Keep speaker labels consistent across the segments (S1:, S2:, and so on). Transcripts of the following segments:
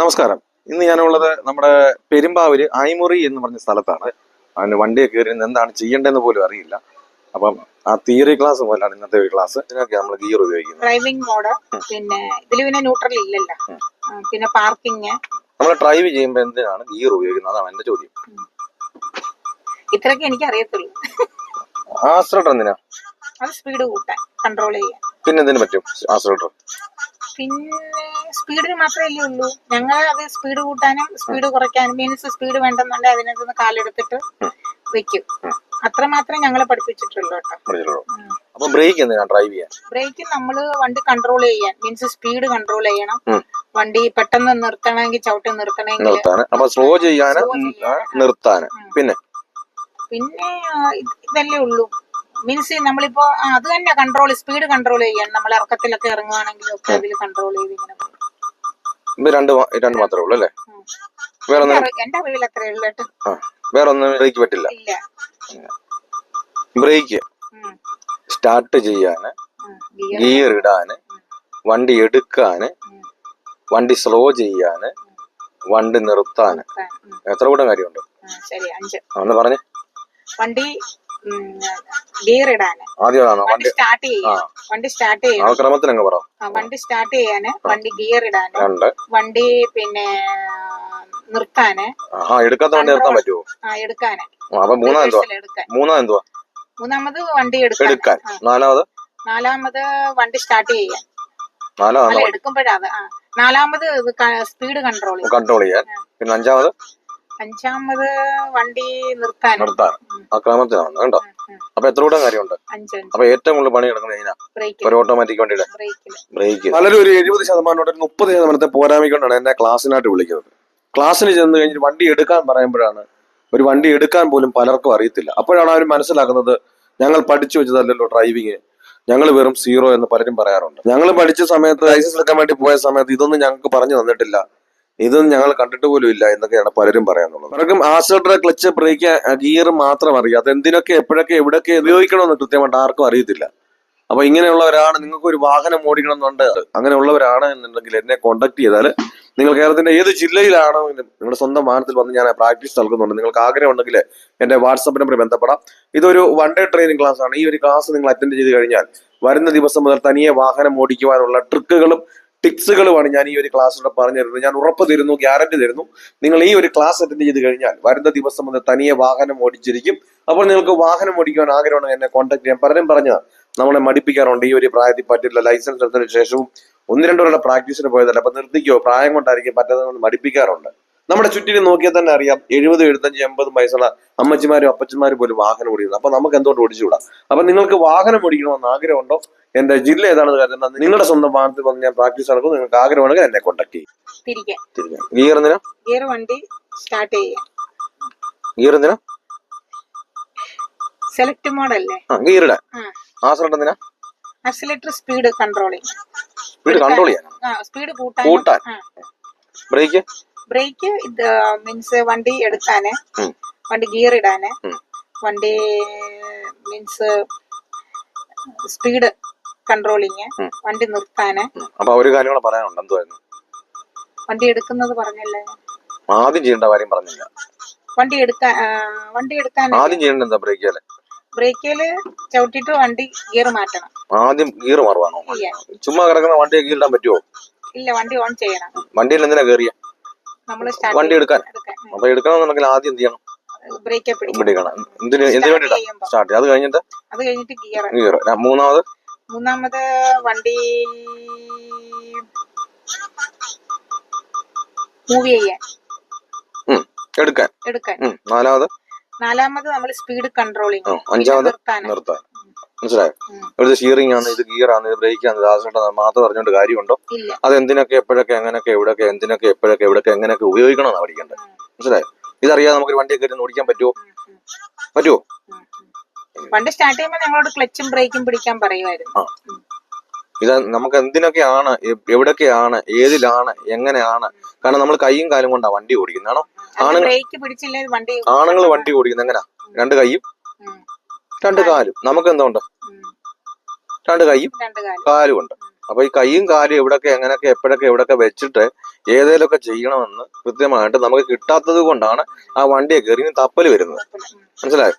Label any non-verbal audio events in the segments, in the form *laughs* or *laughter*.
S1: നമസ്കാരം ഇന്ന് ഞാനുള്ളത് നമ്മുടെ പെരുമ്പാവൂര് ആയിമുറി എന്ന് പറഞ്ഞ സ്ഥലത്താണ് അതിന് വണ്ടിയെ കയറി നിന്ന് എന്താണ് ചെയ്യേണ്ടതെന്ന് പോലും അറിയില്ല അപ്പം ആ തിയറി ക്ലാസ് പോലാണ് ഇന്നത്തെ ഒരു ക്ലാസ് ഇതിനൊക്കെ നമ്മൾ ഗിയർ ഉപയോഗിക്കുന്നത്
S2: ഡ്രൈവിംഗ് മോഡ് പിന്നെ ഇതിൽ പിന്നെ ന്യൂട്രൽ ഇല്ലല്ലോ പിന്നെ പാർക്കിംഗ്
S1: നമ്മൾ ഡ്രൈവ് ചെയ്യുമ്പോൾ എന്തിനാണ് ഗിയർ ഉപയോഗിക്കുന്നത് അതാണ് എന്റെ ചോദ്യം
S2: ഇത്രയൊക്കെ എനിക്ക് അറിയത്തുള്ളൂ
S1: ആശ്രട്ടർ എന്തിനാ
S2: അത് സ്പീഡ് കൂട്ടാൻ കൺട്രോൾ ചെയ്യാൻ
S1: പിന്നെ എന്തിനു പറ്റും ആശ്രട്ടർ
S2: പിന്നെ സ്പീഡിന് മാത്രമല്ലേ ഉള്ളൂ. ഞങ്ങൾ അത് സ്പീഡ് കൂട്ടാനും സ്പീഡ് കുറയ്ക്കാനും മീൻസ് സ്പീഡ് വേണ്ടെന്നുണ്ടെങ്കിൽ അതിനകത്ത് നിന്ന് കാലെടുത്തിട്ട് വെക്കും. അത്ര മാത്രമേ ഞങ്ങളെ പഠിപ്പിച്ചിട്ടുള്ളൂ കേട്ടോ.
S1: അപ്പൊ ബ്രേക്ക് ഡ്രൈവ് ചെയ്യാൻ
S2: ബ്രേക്ക് നമ്മൾ വണ്ടി കൺട്രോൾ ചെയ്യാൻ മീൻസ് സ്പീഡ് കൺട്രോൾ ചെയ്യണം. വണ്ടി പെട്ടെന്ന് നിർത്തണമെങ്കിൽ ചവിട്ടി നിർത്തണമെങ്കിൽ
S1: അപ്പൊ സ്ലോ
S2: ചെയ്യാൻ
S1: നിർത്താൻ പിന്നെ?
S2: പിന്നെ ഇതല്ലേ ഉള്ളൂ. മീൻസ് നമ്മളിപ്പോ അത് തന്നെ കൺട്രോൾ സ്പീഡ് കൺട്രോൾ ചെയ്യാൻ. നമ്മൾ ഇറക്കത്തിലൊക്കെ ഇറങ്ങുവാണെങ്കിൽ ഒക്കെ അതിൽ കൺട്രോൾ ചെയ്ത് ഇങ്ങനെ.
S1: ഇത് രണ്ട് രണ്ട് മാത്രമേ ഉള്ളൂ അല്ലേ? വേറെ
S2: എന്റെ അറിവിൽ അത്രേ ഉള്ളൂ കേട്ടോ.
S1: വേറെ ഒന്നും ബ്രേക്ക് പറ്റില്ല. ബ്രേക്ക്. സ്റ്റാർട്ട് ചെയ്യാന്
S2: ഗിയർ
S1: ഇടാന് വണ്ടി എടുക്കാന് വണ്ടി സ്ലോ ചെയ്യാന് വണ്ടി നിർത്താന്. എത്ര കൂട്ടം കാര്യമുണ്ട്? ഒന്ന് പറഞ്ഞേ.
S2: വണ്ടി ഗിയർ ഇടാന്.
S1: ആദ്യമാണോ?
S2: വണ്ടി
S1: വണ്ടി
S2: സ്റ്റാർട്ട് ചെയ്യാൻ വണ്ടി സ്റ്റാർട്ട്
S1: ആ
S2: ചെയ്യാൻ
S1: ക്രമത്തിനങ്ങ് പറ.
S2: ആ, വണ്ടി സ്റ്റാർട്ട് ചെയ്യാന് വണ്ടി ഗിയർ ഇടാന്.
S1: രണ്ട്.
S2: വണ്ടി പിന്നെ നിർത്താന്.
S1: ആ എടുക്കാത്ത വണ്ടി നിർത്താൻ പറ്റുമോ
S2: ആ എടുക്കാന്.
S1: ആ, അപ്പൊ മൂന്നാം എന്തുവാ?
S2: reversal എടുക്കാൻ.
S1: മൂന്നാം എന്തുവാ?
S2: മൂന്നാമത് വണ്ടി എടുക്കാൻ.
S1: എടുക്കാൻ.
S2: ആ.
S1: നാലാമത്?
S2: നാലാമത് വണ്ടി സ്റ്റാർട്ട് ചെയ്യാൻ.
S1: നാലാമത്
S2: അല്ല എടുക്കുമ്പോഴാണ് ആ. നാലാമത് സ്പീഡ് കൺട്രോൾ
S1: കൺട്രോൾ ചെയ്യാൻ. പിന്നെ അഞ്ചാമത്?
S2: അഞ്ചാമത് വണ്ടി നിർത്താൻ.
S1: നിർത്താൻ. അക്രമത്തിനാണ് ക്രമത്തിനാണ് കേട്ടോ അപ്പൊ എത്ര കൂടെ കാര്യമുണ്ട്?
S2: അഞ്ച്
S1: അപ്പൊ ഏറ്റവും കൂടുതൽ പണി കിടക്കുന്നത്
S2: ഇതിനാ
S1: ഒരു ഓട്ടോമാറ്റിക് വണ്ടിയുടെ. ബ്രേക്ക് പലരും ഒരു എഴുപത് ശതമാനം ഒരു മുപ്പത് ശതമാനത്തെ പോരാമിക്കൊണ്ടാണ് എന്നെ ക്ലാസ്സിനായിട്ട് വിളിക്കുന്നത്. ക്ലാസ്സിന് ചെന്ന് കഴിഞ്ഞിട്ട് വണ്ടി എടുക്കാൻ പറയുമ്പോഴാണ് ഒരു വണ്ടി എടുക്കാൻ പോലും പലർക്കും അറിയത്തില്ല. അപ്പോഴാണ് അവർ മനസ്സിലാക്കുന്നത് ഞങ്ങൾ പഠിച്ചു വെച്ചതല്ലല്ലോ ഡ്രൈവിങ്. ഞങ്ങൾ വെറും സീറോ എന്ന് പലരും പറയാറുണ്ട്. ഞങ്ങൾ പഠിച്ച സമയത്ത് ലൈസൻസ് എടുക്കാൻ വേണ്ടി പോയ സമയത്ത് ഇതൊന്നും ഞങ്ങൾക്ക് പറഞ്ഞു തന്നിട്ടില്ല. ഇതൊന്നും ഞങ്ങൾ കണ്ടിട്ട് പോലും ഇല്ല എന്നൊക്കെയാണ് പലരും പറയാനുള്ളത്. പലർക്കും ആക്സിലേറ്റർ ക്ലച്ച് ബ്രേക്ക് ഗിയർ മാത്രം അറിയാം. അത് എന്തിനൊക്കെ എപ്പോഴൊക്കെ എവിടെയൊക്കെ ഉപയോഗിക്കണമെന്ന് കൃത്യമായിട്ട് ആർക്കും അറിയത്തില്ല. അപ്പൊ ഇങ്ങനെയുള്ളവരാണ് നിങ്ങൾക്ക് ഒരു വാഹനം ഓടിക്കണം എന്നുണ്ട് അങ്ങനെയുള്ളവരാണ് എന്നുണ്ടെങ്കിൽ എന്നെ കോൺടാക്ട് ചെയ്താൽ നിങ്ങൾ കേരളത്തിന്റെ ഏത് ജില്ലയിലാണോ നിങ്ങളുടെ സ്വന്തം വാഹനത്തിൽ വന്ന് ഞാൻ പ്രാക്ടീസ് നൽകുന്നുണ്ട്. നിങ്ങൾക്ക് ആഗ്രഹം ഉണ്ടെങ്കിൽ എന്റെ വാട്സപ്പ് നമ്പറിൽ ബന്ധപ്പെടാം. ഇതൊരു വൺ ഡേ ട്രെയിനിങ് ക്ലാസ് ആണ്. ഈ ഒരു ക്ലാസ് നിങ്ങൾ അറ്റൻഡ് ചെയ്ത് കഴിഞ്ഞാൽ വരുന്ന ദിവസം മുതൽ തനിയെ വാഹനം ഓടിക്കുവാനുള്ള ട്രിക്കുകളും ടിപ്സുകളുമാണ് ഞാൻ ഈ ഒരു ക്ലാസ്സിലൂടെ പറഞ്ഞു തരുന്നത് ഞാൻ ഉറപ്പ് തരുന്നു ഗ്യാരണ്ടി തരുന്നു. നിങ്ങൾ ഈ ഒരു ക്ലാസ് അറ്റൻഡ് ചെയ്ത് കഴിഞ്ഞാൽ വരുന്ന ദിവസം മുതൽ തനിയെ വാഹനം ഓടിച്ചിരിക്കും. അപ്പോൾ നിങ്ങൾക്ക് വാഹനം ഓടിക്കാൻ ആഗ്രഹമാണ് എന്നെ കോൺടാക്ട് ചെയ്യാൻ. പലരും പറഞ്ഞത് നമ്മളെ മടിപ്പിക്കാറുണ്ട്. ഈ ഒരു പ്രായത്തിൽ പറ്റില്ല ലൈസൻസ് എടുത്തതിന് ശേഷവും ഒന്ന് രണ്ടു പ്രാക്ടീസിന് പോയതല്ല. അപ്പൊ നിർത്തിക്കോ പ്രായം കൊണ്ടായിരിക്കും പറ്റാതെ മടിപ്പിക്കാറുണ്ട്. നമ്മുടെ ചുറ്റിനും നോക്കിയാൽ തന്നെ അറിയാം. എഴുപത് എഴുപത്തഞ്ച് എൺപതും വയസ്സുള്ള അമ്മച്ചിമാരും അപ്പച്ചന്മാരും പോലും വാഹനം ഓടിക്കുന്നത് അപ്പൊ നമുക്ക് എന്തുകൊണ്ട് ഓടിച്ചുകൂടാ? അപ്പൊ നിങ്ങൾക്ക് വാഹനം ഓടിക്കണമെന്ന് ആഗ്രഹമുണ്ടോ? എന്റെ ജില്ല ഏതാണെന്ന് കരുതുന്നത് നിങ്ങളുടെ സ്വന്തം വാഹനത്തിൽ വന്ന് ഞാൻ പ്രാക്ടീസ് നടക്കും നിങ്ങൾക്ക് ആഗ്രഹമാണെങ്കിൽ എന്നെ കോൺടാക്ട് ചെയ്യും. ഗിയർ എന്തിനാ?
S2: ഗിയർ വണ്ടി സ്റ്റാർട്ട്
S1: ഗിയർ എന്തിനാ?
S2: സെലക്ട് മോഡല്ലേ
S1: എന്തിനാ?
S2: ആക്സിലേറ്റർ സ്പീഡ്
S1: കൺട്രോൾ ചെയ്യാൻ
S2: സ്പീഡ് കൂട്ടാൻ.
S1: ബ്രേക്ക്
S2: ബ്രേക്ക് ഇത് മീൻസ് വണ്ടി എടുക്കാന് വണ്ടി ഗിയർ ഇടാന്. വണ്ടി മീൻസ് സ്പീഡ് കൺട്രോളിങ് വണ്ടി നിർത്താന്.
S1: അപ്പൊ ഒരു കാര്യം കൂടെ പറയാനുണ്ട്. എന്തുവായിരുന്നു?
S2: വണ്ടി എടുക്കുന്നത് പറഞ്ഞല്ലേ.
S1: ആദ്യം ചെയ്യേണ്ട കാര്യം പറഞ്ഞില്ല.
S2: വണ്ടി എടുക്കാൻ വണ്ടി എടുക്കാൻ
S1: ആദ്യം ചെയ്യേണ്ടത് എന്താ ബ്രേക്കിയാൽ
S2: ബ്രേക്കിൽ ചവിട്ടിട്ട് വണ്ടി ഗിയർ മാറ്റണം.
S1: ആദ്യം ഗിയർ മാറുവാണോ? ചുമ്മാ കിടക്കുന്ന വണ്ടി ഗിയർ ഇടാൻ പറ്റുമോ
S2: ഇല്ല വണ്ടി ഓൺ ചെയ്യണം.
S1: വണ്ടിയിൽ എന്തിനാ കയറിയ? വണ്ടി എടുക്കാൻ. അപ്പൊ എടുക്കണമെന്നുണ്ടെങ്കിൽ ആദ്യം എന്ത് ചെയ്യണം?
S2: ബ്രേക്ക് പിടിക്കും
S1: പിടിക്കണം. എന്തിന് എന്തിനു വേണ്ടിട്ടാ സ്റ്റാർട്ട് അത് കഴിഞ്ഞിട്ട്
S2: അത് കഴിഞ്ഞിട്ട് ഗിയർ
S1: ഗിയർ മൂന്നാമത്?
S2: മൂന്നാമത് വണ്ടി മൂവ് ചെയ്യാൻ.
S1: എടുക്കാൻ.
S2: എടുക്കാൻ.
S1: നാലാമത്?
S2: നാലാമത് നമ്മൾ സ്പീഡ് കൺട്രോളിങ്
S1: അഞ്ചാമത്?
S2: നിർത്താൻ.
S1: മനസ്സിലായോ. ഇവിടുത്തെ ഷീറിംഗ് ആണ് ഇത് ഗിയർ ആണ് ഇത് ബ്രേക്ക് ആണ് ആവശ്യമായിട്ട് മാത്രം അറിഞ്ഞുകൊണ്ട് കാര്യമുണ്ടോ? അത് എന്തിനൊക്കെ എപ്പോഴൊക്കെ എങ്ങനെയൊക്കെ എവിടെയൊക്കെ എന്തിനൊക്കെ എപ്പോഴൊക്കെ എവിടെയൊക്കെ എങ്ങനെയൊക്കെ ഉപയോഗിക്കണമെന്നാണ് പഠിക്കേണ്ടത്? മനസ്സിലായോ? ഇതറിയാതെ നമുക്ക് വണ്ടി കയറ്റി ഓടിക്കാൻ പറ്റുമോ പറ്റുമോ.
S2: വണ്ടി സ്റ്റാർട്ട് ചെയ്യുമ്പോൾ ഞങ്ങളോട് ക്ലച്ചും ബ്രേക്കും പിടിക്കാൻ പറയുമായിരുന്നു.
S1: ഇത് നമുക്ക് എന്തിനൊക്കെയാണ് എവിടൊക്കെയാണ് ഏതിലാണ് എങ്ങനെയാണ്? കാരണം നമ്മൾ കൈയും കാലും കൊണ്ടാണ് വണ്ടി ഓടിക്കുന്നത് ആണോ? ആണുങ്ങൾ-
S2: വണ്ടി
S1: ഓടിക്കുന്നത് എങ്ങനെയാ രണ്ട് കൈയും? രണ്ട് കാലും. നമുക്ക് എന്തുണ്ട്. രണ്ട് കൈയും
S2: കാലം.
S1: ഉണ്ട് അപ്പൊ ഈ കൈയും കാലും എവിടൊക്കെ എങ്ങനെയൊക്കെ എപ്പോഴൊക്കെ എവിടൊക്കെ വെച്ചിട്ട് ഏതേലൊക്കെ ചെയ്യണമെന്ന് കൃത്യമായിട്ട് നമുക്ക് കിട്ടാത്തത് കൊണ്ടാണ് ആ വണ്ടിയെ കയറി തപ്പൽ വരുന്നത്. മനസ്സിലായോ?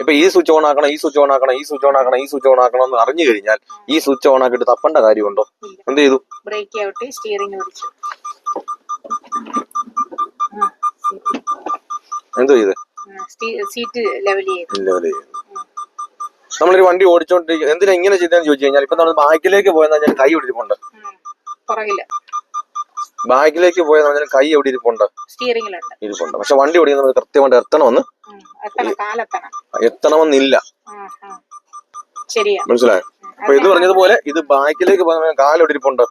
S1: ഇപ്പൊ ഈ സ്വിച്ച് ഓൺ ആക്കണം ഈ സ്വിച്ച് ഓൺ ആക്കണം ഈ സ്വിച്ച് ഓൺ ആക്കണം ഈ സ്വിച്ച് ഓൺ ആക്കണം എന്ന് അറിഞ്ഞു കഴിഞ്ഞാൽ ഈ സ്വിച്ച് ഓൺ ആക്കിയിട്ട് തപ്പേണ്ട കാര്യമുണ്ടോ? എന്ത് ചെയ്തു?
S2: ബ്രേക്ക് ഔട്ട് സ്റ്റിയറിംഗ്
S1: എന്തോ ചെയ്ത്?
S2: സീറ്റ് ലെവൽ ചെയ്തു.
S1: ലെവൽ ഇല്ല. നമ്മളൊരു വണ്ടി ഓടിച്ചോണ്ടിരിക്കുന്നത് എന്തിനാ ഇങ്ങനെ ചെയ്തെന്ന് ചോദിച്ചു കഴിഞ്ഞാൽ ഇപ്പൊ നമ്മൾ ബാക്കിലേക്ക് പോയെന്ന് പറഞ്ഞാൽ കൈ ഇരിപ്പുണ്ട്? ബാക്കിലേക്ക് പോയെന്ന് പറഞ്ഞാൽ കൈ എവിടെ ഇരിപ്പുണ്ട്? ഇരിപ്പുണ്ട്. പക്ഷെ വണ്ടി ഓടിക്കുന്ന നമ്മൾ കൃത്യമായിട്ട് എത്തണമെന്ന് എത്തണമെന്നില്ല. മനസ്സിലായോ? അപ്പൊ ഇത് പറഞ്ഞതുപോലെ ഇത് ബാക്കിലേക്ക് പോകുന്ന കാലെവിടെ ഇരിപ്പുണ്ട്?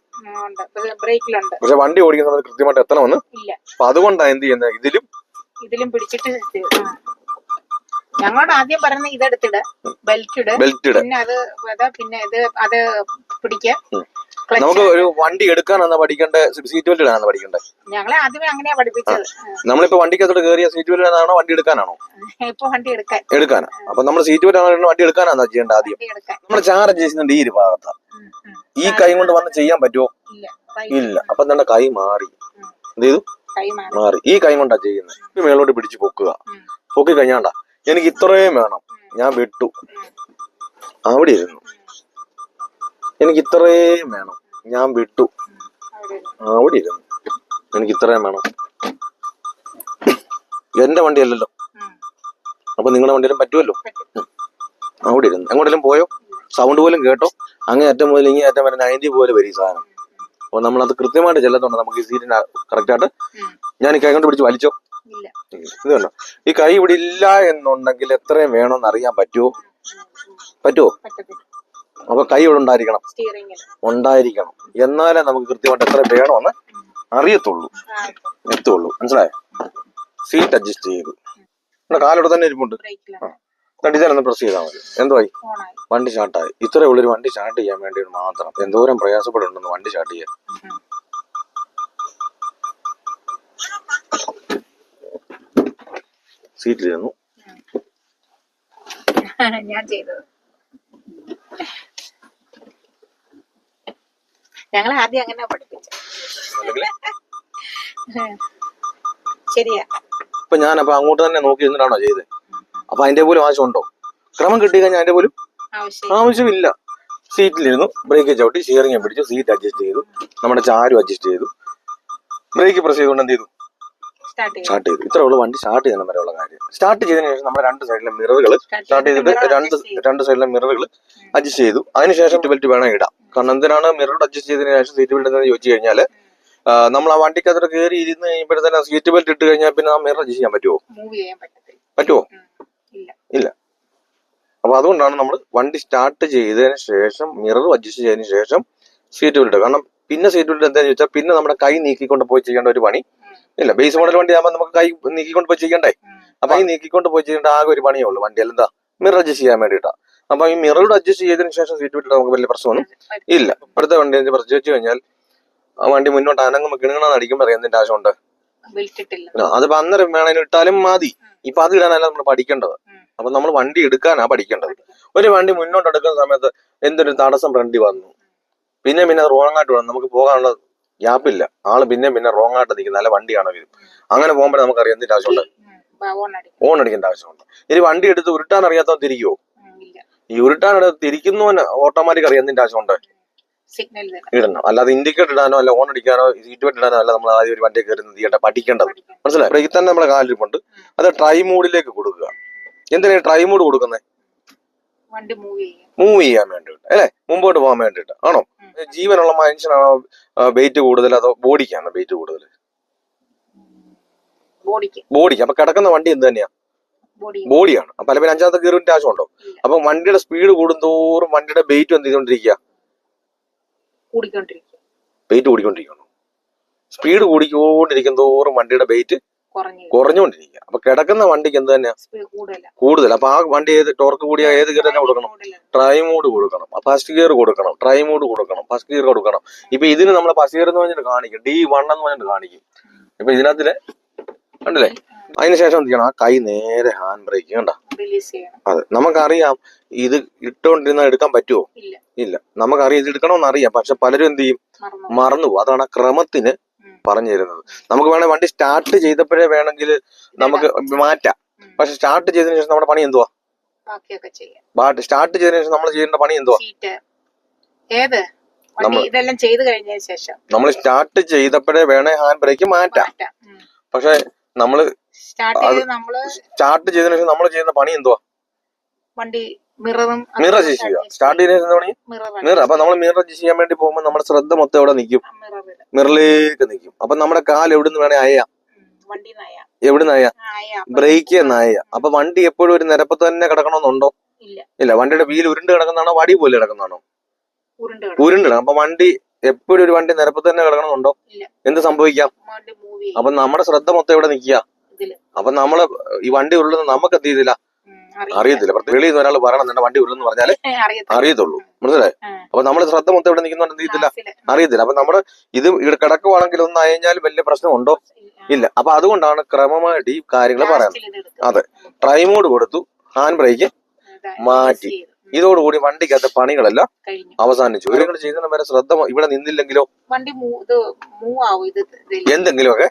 S1: പക്ഷെ വണ്ടി ഓടിക്കുന്ന കൃത്യമായിട്ട് എത്തണമെന്ന് അപ്പൊ അതുകൊണ്ടാണ് എന്ത് ചെയ്യുന്നത് ഇതിലും
S2: ഇതിലും പിടിച്ചിട്ട്. ഞങ്ങളോട് ആദ്യം പറയുന്നത് ഇതെടുത്തിട്. ബെൽറ്റ് ഇട്
S1: ബെൽറ്റ് ഇട
S2: പിന്നെ അത് അതാ പിന്നെ ഇത് അത് പിടിക്ക.
S1: നമുക്ക് ഒരു വണ്ടി എടുക്കാനാണ് പഠിക്കേണ്ടത് സീറ്റ് ബെൽറ്റ് ഇടാനാണ് പഠിക്കേണ്ടത്
S2: ഞങ്ങളെ ആദ്യമേ അങ്ങനെയാ പഠിപ്പിച്ചത്.
S1: നമ്മളിപ്പോ വണ്ടിക്കകത്തോട്ട് കയറിയ സീറ്റ് ബെൽറ്റ് ഇടാനാണോ? വണ്ടി എടുക്കാനാണോ. *laughs*
S2: ഇപ്പൊ വണ്ടി എടുക്കാൻ.
S1: എടുക്കാനാ അപ്പൊ നമ്മൾ സീറ്റ് ബെൽറ്റ് ആണ് വണ്ടി എടുക്കാനാണോ ചെയ്യേണ്ട ആദ്യം? നമ്മൾ ചാർജ് ചെയ്യുന്നുണ്ട് ഈ ഒരു ഭാഗത്ത്. ഈ കൈ കൊണ്ട് വന്ന് ചെയ്യാൻ പറ്റുമോ
S2: ഇല്ല.
S1: അപ്പൊ തന്നെ കൈ മാറി. എന്ത് ചെയ്തു?
S2: മാറി.
S1: ഈ കൈ കൊണ്ടാ ചെയ്യുന്നത് മേളോട്ട് പിടിച്ച് പൊക്കുക. പൊക്കി കഴിഞ്ഞാണ്ട. എനിക്ക് ഇത്രയും വേണം. ഞാൻ വിട്ടു. അവിടെ ഇരുന്നു എനിക്ക് ഇത്രയും വേണം. ഞാൻ വിട്ടു.
S2: അവിടെ ഇരുന്നു.
S1: എനിക്ക് ഇത്രയും വേണം. എന്റെ വണ്ടിയല്ലല്ലോ. അപ്പൊ നിങ്ങളുടെ വണ്ടിയിലും പറ്റുമല്ലോ?
S2: പറ്റും.
S1: അവിടെ ഇരുന്നു എങ്ങോട്ടെങ്കിലും പോയോ? സൗണ്ട് പോലും കേട്ടോ? അങ്ങനെ അറ്റം മുതൽ ഇങ്ങനെ അറ്റം വരെ നയന്റി പോലെ വരും സാധനം. അപ്പൊ നമ്മളത് കൃത്യമായിട്ട് ചെല്ലത്തുണ്ട്. നമുക്ക് ഈ സീറ്റിന് കറക്റ്റായിട്ട് ഞാൻ കൈകൊണ്ട് പിടിച്ച് വലിച്ചോ? ഇത് കണ്ടോ? ഈ കൈ ഇവിടെ ഇല്ല എന്നുണ്ടെങ്കിൽ എത്രയും വേണമെന്ന് അറിയാൻ പറ്റുമോ. പറ്റുമോ അപ്പൊ കൈ ഇവിടെ ഉണ്ടായിരിക്കണം. ഉണ്ടായിരിക്കണം. എന്നാലേ നമുക്ക് കൃത്യമായിട്ട് എത്ര വേണമെന്ന് അറിയത്തുള്ളൂ. എത്തുള്ളൂ. മനസ്സിലായോ? സീറ്റ് അഡ്ജസ്റ്റ് ചെയ്തു. നമ്മുടെ കാലോടെ തന്നെ ഇരിപ്പുണ്ട്.
S2: ബ്രേക്കിലാണ്
S1: ഇതന്നെ പ്രസ് ചെയ്താൽ മതി. എന്തുവായി? വണ്ടി സ്റ്റാർട്ടായി ഇത്രയുള്ള ഒരു വണ്ടി സ്റ്റാർട്ട് ചെയ്യാൻ വേണ്ടി മാത്രം എന്തോരം പ്രയാസപ്പെടുന്നുണ്ടെന്ന് വണ്ടി സ്റ്റാർട്ട് ചെയ്യാൻ. സീറ്റിലിരുന്നു. *laughs*
S2: ഞാൻ ചെയ്തത് ഞങ്ങൾ ആദ്യം അങ്ങനെ പഠിപ്പിച്ചു. *laughs* ശരിയാ.
S1: ഇപ്പൊ ഞാൻ അപ്പൊ അങ്ങോട്ട് തന്നെ നോക്കി നിന്നിട്ടാണോ ചെയ്തത് അപ്പൊ അതിന്റെ പോലും ആവശ്യമുണ്ടോ? ക്രമം കിട്ടി കഴിഞ്ഞാൽ അതിന്റെ പോലും ആവശ്യമില്ല. സീറ്റിലിരുന്നു ബ്രേക്ക് ചവിട്ടി ഷിയറിംഗ് പിടിച്ചു സീറ്റ് അഡ്ജസ്റ്റ് ചെയ്തു നമ്മുടെ ചാരും അഡ്ജസ്റ്റ് ചെയ്തു. ബ്രേക്ക് പ്രസ് ചെയ്തുകൊണ്ട് എന്ത് ചെയ്തു?
S2: സ്റ്റാർട്ട് ചെയ്തു.
S1: ഇത്രേ ഉള്ളൂ വണ്ടി സ്റ്റാർട്ട് ചെയ്യുന്ന വരെയുള്ള കാര്യം. സ്റ്റാർട്ട് ചെയ്തതിനു ശേഷം നമ്മൾ രണ്ട് സൈഡിലെ മിററുകൾ സ്റ്റാർട്ട് ചെയ്തിട്ട് രണ്ട് രണ്ട് സൈഡിലെ മിററുകൾ അഡ്ജസ്റ്റ് ചെയ്തു. അതിനുശേഷം സീറ്റ് ബെൽറ്റ് വേണം ഇടാം കാരണം എന്തിനാണ് മിറർ അഡ്ജസ്റ്റ് ചെയ്തതിനു ശേഷം സീറ്റ് ബെൽറ്റ് എന്ന് ചോദിച്ചു കഴിഞ്ഞാൽ നമ്മൾ ആ വണ്ടിക്കകത്തോട്ട് കയറി ഇരുന്ന് കഴിയുമ്പോഴത്തേനും സീറ്റ് ബെൽറ്റ് ഇട്ട് കഴിഞ്ഞാൽ പിന്നെ ആ മിറർ അഡ്ജസ്റ്റ് ചെയ്യാൻ പറ്റുമോ പറ്റുമോ
S2: ഇല്ല.
S1: അപ്പൊ അതുകൊണ്ടാണ് നമ്മൾ വണ്ടി സ്റ്റാർട്ട് ചെയ്തതിന് ശേഷം മിറർ അഡ്ജസ്റ്റ് ചെയ്തതിന് ശേഷം സീറ്റ് ബെൽറ്റ് കാരണം പിന്നെ സീറ്റ് ബെൽറ്റ് എന്താണെന്ന് ചോദിച്ചാൽ പിന്നെ നമ്മുടെ കൈ നീക്കിക്കൊണ്ട് പോയി ചെയ്യേണ്ട ഒരു പണി. ഇല്ല ബേസ് മോഡൽ വണ്ടി ആകുമ്പോൾ നമുക്ക് കൈ നീക്കിക്കൊണ്ട് പോയി ചെയ്യണ്ടേ. അപ്പൊ ഈ നീക്കിക്കൊണ്ട് പോയി ചെയ്യേണ്ട ആകെ ഒരു പണിയേ ഉള്ളൂ വണ്ടി എന്താ? മിറർ അഡ്ജസ്റ്റ് ചെയ്യാൻ വേണ്ടിയിട്ടാണ് അപ്പൊ ഈ മിറർ അഡ്ജസ്റ്റ് ചെയ്തതിനു ശേഷം സീറ്റ് വിട്ടിട്ട് നമുക്ക് വലിയ പ്രശ്നമൊന്നും ഇല്ല. ഇപ്പോഴത്തെ വണ്ടി പ്രശ്നം കഴിഞ്ഞാൽ ആ വണ്ടി മുന്നോട്ട് അനങ്ങുമ്പോൾ കിണുങ്ങണമെന്ന് അടിക്കുമ്പോൾ എന്തിന്റെ ആവശ്യമുണ്ട്. അതിപ്പോ അന്നേരം വേണേലും ഇട്ടാലും മതി. ഇപ്പൊ അത് ഇടാനല്ല നമ്മൾ പഠിക്കേണ്ടത്. അപ്പൊ നമ്മൾ വണ്ടി എടുക്കാനാ പഠിക്കേണ്ടത്. ഒരു വണ്ടി മുന്നോട്ട് എടുക്കുന്ന സമയത്ത് എന്തൊരു തടസ്സം ഫ്രണ്ടി വന്നു. പിന്നെ പിന്നെ റോങ്ങായിട്ട് വേണം. വന്നു നമുക്ക് പോകാനുള്ള ഗ്യാപ്പില്ല ആൾ പിന്നെ പിന്നെ റോങ് ആയിട്ട് നിൽക്കുന്ന നല്ല വണ്ടിയാണ് വരും അങ്ങനെ പോകുമ്പോൾ നമുക്കറിയാം എന്തിന്റെ ആവശ്യമുണ്ട്. ഓൺ അടിക്കേണ്ട ആവശ്യമുണ്ട്. ഇനി വണ്ടി എടുത്ത് ഉരുട്ടാൻ അറിയാത്തവൻ തിരിക്കുവോ
S2: ഇല്ല.
S1: ഈ ഉരുട്ടാൻ എടുത്ത് തിരിക്കുന്നവന് ഓട്ടോമാറ്റിക് അറിയാം എന്തിന്റെ ആവശ്യമുണ്ട്? ഇടണം. അല്ലാതെ ഇൻഡിക്കേറ്റർ ഇടാനോ അല്ല ഓൺ അടിക്കാനോ സീറ്റ് ബെൽറ്റ് ഇടാനോ അല്ല നമ്മൾ ആദ്യം ഒരു വണ്ടി കയറി ചെയ്യേണ്ട പഠിക്കേണ്ടത്.
S2: പഠിക്കണം.
S1: മനസ്സിലായി? ബ്രേക്ക് തന്നെ നമ്മുടെ കാലിരിപ്പുണ്ട് അത് ട്രൈ മൂഡിലേക്ക് കൊടുക്കുക. എന്തിനാണ് ട്രൈ മൂഡ് കൊടുക്കുന്നത്
S2: മൂവ് ചെയ്യും.
S1: മൂവ് ചെയ്യാൻ വേണ്ടിയിട്ട്. അല്ലേ? മുമ്പോട്ട് പോകാൻ വേണ്ടിയിട്ട്. ആണോ. ജീവനുള്ള മനുഷ്യനാണോ വെയിറ്റ് കൂടുതൽ അതോ ബോഡിക്കാണോ വെയിറ്റ് കൂടുതൽ?
S2: ബോഡിക്ക്.
S1: അപ്പൊ കിടക്കുന്ന വണ്ടി എന്ത് തന്നെയാ? ബോഡിയാണ്. അപ്പൊ അല്ലെങ്കിൽ അഞ്ചാമത്തെ ഗിയറിന്റെ ആവശ്യമുണ്ടോ
S2: ഉണ്ടോ?
S1: അപ്പൊ വണ്ടിയുടെ സ്പീഡ് കൂടുന്തോറും വണ്ടിയുടെ വെയിറ്റ് എന്ത് ചെയ്തോണ്ടിരിക്കുക വെയിറ്റ് കൂടിക്കൊണ്ടിരിക്കുന്നു. സ്പീഡ് കൂടിക്കൊണ്ടിരിക്കും തോറും വണ്ടിയുടെ വെയിറ്റ് കുറഞ്ഞുകൊണ്ടിരിക്കുക. അപ്പൊ കിടക്കുന്ന വണ്ടിക്ക് എന്ത് തന്നെയാ കൂടുതൽ അപ്പൊ ആ വണ്ടി ഏത് ടോർക്ക് കൂടിയ ഏത് ഗിയർ തന്നെ കൊടുക്കണം? ട്രൈ മോഡ് കൊടുക്കണം. ഫസ്റ്റ് ഗിയർ കൊടുക്കണം. ട്രൈ മോഡ് കൊടുക്കണം. ഫസ്റ്റ് ഗിയർ കൊടുക്കണം. ഇപ്പൊ ഇതിന് നമ്മൾ ഫസ്റ്റ് ഗിയർ എന്ന് പറഞ്ഞിട്ട് കാണിക്കും. ഡി വൺ എന്ന് പറഞ്ഞിട്ട് കാണിക്കും. ഇപ്പൊ ഇതിനകത്തിൽ കണ്ടില്ലേ? അതിനുശേഷം എന്ത് ചെയ്യണം? ആ കൈ നേരെ ഹാൻഡ് ബ്രേക്ക് കണ്ട? അതെ. നമുക്കറിയാം ഇത് ഇട്ടുകൊണ്ടിരുന്ന എടുക്കാൻ പറ്റുമോ
S2: ഇല്ല.
S1: നമുക്കറിയാം ഇത് എടുക്കണമെന്ന് അറിയാം. പക്ഷെ പലരും എന്ത് ചെയ്യും?
S2: മറന്നു
S1: അതാണ് ആ ക്രമത്തിന്. പറഞ്ഞു തരുന്നത്. നമുക്ക് വേണേൽ വണ്ടി സ്റ്റാർട്ട് ചെയ്തപ്പോഴേ വേണമെങ്കിൽ നമുക്ക് മാറ്റാം. പക്ഷെ സ്റ്റാർട്ട് ചെയ്തതിനു ശേഷം നമ്മുടെ പണി എന്തുവാ? സ്റ്റാർട്ട് ചെയ്തതിനു ശേഷം നമ്മൾ ചെയ്യേണ്ട പണി എന്തുവാ?
S2: ഏത്? ഇതെല്ലാം ചെയ്തു കഴിഞ്ഞതിന് ശേഷം.
S1: നമ്മൾ സ്റ്റാർട്ട് ചെയ്തപ്പോഴേ വേണേ ഹാൻഡ് ബ്രേക്ക് മാറ്റാം. പക്ഷെ നമ്മൾ
S2: സ്റ്റാർട്ട് ചെയ്ത് നമ്മൾ
S1: സ്റ്റാർട്ട് ചെയ്തതിനു ശേഷം നമ്മൾ ചെയ്യുന്ന പണി എന്തുവാ?
S2: വണ്ടി മിററും
S1: മിറർ അഡ്ജസ്റ്റ് ചെയ്യുക സ്റ്റാർട്ട് മിറർ അപ്പൊ നമ്മൾ മിറർ അഡ്ജസ്റ്റ് ചെയ്യാൻ വേണ്ടി പോകുമ്പോൾ നമ്മുടെ ശ്രദ്ധ മൊത്തം എവിടെ നിൽക്കും? മിററിലേക്ക് നിൽക്കും. അപ്പൊ നമ്മുടെ കാൽ എവിടുന്ന് വേണേ അയയാം.
S2: വണ്ടി നയ
S1: ബ്രേക്ക് നയ അപ്പൊ വണ്ടി എപ്പോഴും ഒരു നിരപ്പത്ത് തന്നെ കിടക്കണമെന്നുണ്ടോ?
S2: ഇല്ല.
S1: വണ്ടിയുടെ വീൽ ഉരുണ്ട് കിടക്കുന്നതാണോ? വടി പോലെ കിടക്കുന്നതാണോ?
S2: ഉരുണ്ട്
S1: അപ്പൊ വണ്ടി എപ്പോഴും ഒരു വണ്ടി നിരപ്പത്ത് തന്നെ കിടക്കണമെന്നുണ്ടോ. എന്ത് സംഭവിക്കാം? അപ്പൊ നമ്മുടെ ശ്രദ്ധ മൊത്തം എവിടെ നിൽക്കുക? അപ്പൊ നമ്മൾ ഈ വണ്ടി ഉരുളുന്ന നമുക്ക് എന്ത് ചെയ്തില്ല? അറിയത്തില്ല. വെളിയിൽ നിന്ന് ഒരാൾ പറയണം വണ്ടി ഉരുളെന്ന്
S2: പറഞ്ഞാൽ
S1: അറിയത്തുള്ളൂ. മനസ്സിലായി. അപ്പൊ നമ്മൾ ശ്രദ്ധ മൊത്തം ഇവിടെ നിൽക്കുന്നുണ്ട് എന്ത് ചെയ്യത്തില്ല?
S2: ക്ലാസ്സിൽ.
S1: അറിയത്തില്ല. അപ്പൊ നമ്മുടെ ഇത് ഇവിടെ കിടക്കുവാണെങ്കിൽ ഒന്ന് അയഞ്ഞാൽ വലിയ പ്രശ്നമുണ്ടോ? ഇല്ല. അപ്പൊ അതുകൊണ്ടാണ് ക്രമമായിട്ട് ഈ കാര്യങ്ങൾ പറയുന്നത്. അതെ. ട്രൈമോഡ് കൊടുത്തു. ഹാൻഡ് ബ്രേക്ക് മാറ്റി. ഇതോടുകൂടി വണ്ടിക്കകത്ത് പണികളെല്ലാം അവസാനിച്ചു. ഇവരുകൾ ചെയ്യുന്ന വരെ ശ്രദ്ധ ഇവിടെ നിന്നില്ലെങ്കിലോ?
S2: വണ്ടി.
S1: എന്തെങ്കിലുമൊക്കെ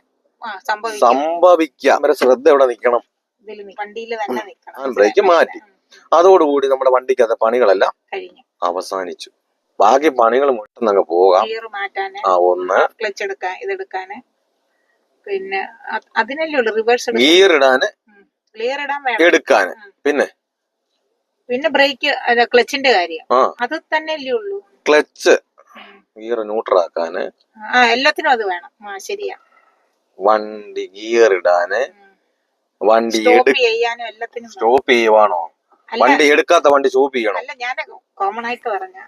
S2: സംഭവിക്കാം.
S1: വരെ ശ്രദ്ധ ഇവിടെ നിൽക്കണം.
S2: ഇതിൽ വണ്ടിയിൽ തന്നെ നിൽക്കണം
S1: ബ്രേക്ക് മാറ്റി. അതോടുകൂടി നമ്മുടെ വണ്ടിക്കകത്തെ പണികളെല്ലാം അവസാനിച്ചു. ബാക്കി പണികൾ മുട്ടെന്ന് അങ്ങ് പോകാം.
S2: ഗിയർ
S1: ആ ഒന്ന്.
S2: ക്ലച്ച് എടുക്കാൻ ഇതെടുക്കാന്. പിന്നെ അതിനല്ലേ ഉള്ളു റിവേഴ്സ്
S1: ഗിയർ ഇടാന്
S2: ക്ലിയർ ഇടാൻ വേണം.
S1: എടുക്കാന്. പിന്നെ?
S2: പിന്നെ ബ്രേക്ക് ക്ലച്ചിന്റെ കാര്യം. അത് തന്നെയല്ലേ ഉള്ളൂ.
S1: ക്ലച്ച്. ഗിയർ ന്യൂട്രൽ ആക്കാന്
S2: ആ എല്ലാത്തിനും അത് വേണം. ആ ശരിയാ.
S1: വണ്ടി ഗിയർ ഇടാന്. വണ്ടി
S2: സ്റ്റോപ്പ്
S1: ചെയ്യുവാണോ? വണ്ടി എടുക്കാത്ത വണ്ടി സ്റ്റോപ്പ് ചെയ്യണം?
S2: കോമൺ ആയിട്ട് പറഞ്ഞ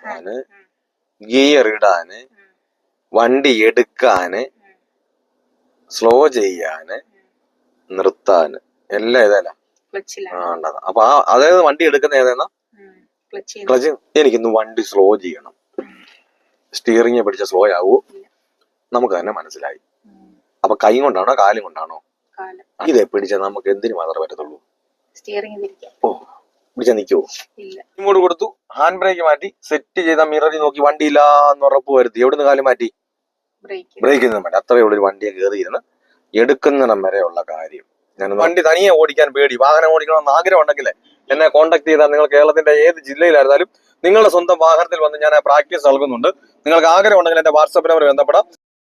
S1: ഗിയർ ഇടാന് വണ്ടി എടുക്കാന് സ്ലോ ചെയ്യാന് നിർത്താന് എല്ലാം ഇതല്ല. അപ്പൊ ആ അതായത് വണ്ടി എടുക്കുന്ന ഏതെന്നാ
S2: ക്ലച്ച്
S1: എനിക്കിന്ന് വണ്ടി സ്ലോ ചെയ്യണം. സ്റ്റിയറിംഗ് പിടിച്ച സ്ലോ ആവൂ. നമുക്ക് തന്നെ മനസ്സിലായി. അപ്പൊ കൈ കൊണ്ടാണോ കാലും കൊണ്ടാണോ? ഇതെ പിടിച്ചാൽ നമുക്ക് എന്തിനു മാത്രമേ പറ്റത്തുള്ളൂ? ഓ പിടിച്ചാൽ നിൽക്കുവോ
S2: ഇല്ല.
S1: ഇങ്ങോട്ട് കൊടുത്തു. ഹാൻഡ് ബ്രേക്ക് മാറ്റി സെറ്റ് ചെയ്ത മിററിൽ നോക്കി വണ്ടി ഇല്ലാന്ന് ഉറപ്പ് വരുത്തി. എവിടുന്ന് കാലം മാറ്റി?
S2: ബ്രേക്ക്
S1: നിന്ന് മാറ്റി. അത്രയേ ഉള്ളൂ ഒരു വണ്ടിയെ കയറിയിരുന്ന് എടുക്കുന്നിടം വരെയുള്ള കാര്യം. ഞാൻ വണ്ടി തനിയെ ഓടിക്കാൻ പേടി. വാഹനം ഓടിക്കണമെന്ന് ആഗ്രഹം ഉണ്ടെങ്കിൽ എന്നെ കോൺടാക്ട് ചെയ്താൽ നിങ്ങൾ കേരളത്തിന്റെ ഏത് ജില്ലയിലായിരുന്നാലും നിങ്ങളുടെ സ്വന്തം വാഹനത്തിൽ വന്ന് ഞാൻ പ്രാക്ടീസ് നൽകുന്നുണ്ട്. നിങ്ങൾക്ക് ആഗ്രഹം ഉണ്ടെങ്കിൽ എന്റെ വാട്സാപ്പ് നമ്പർ ബന്ധപ്പെടാം.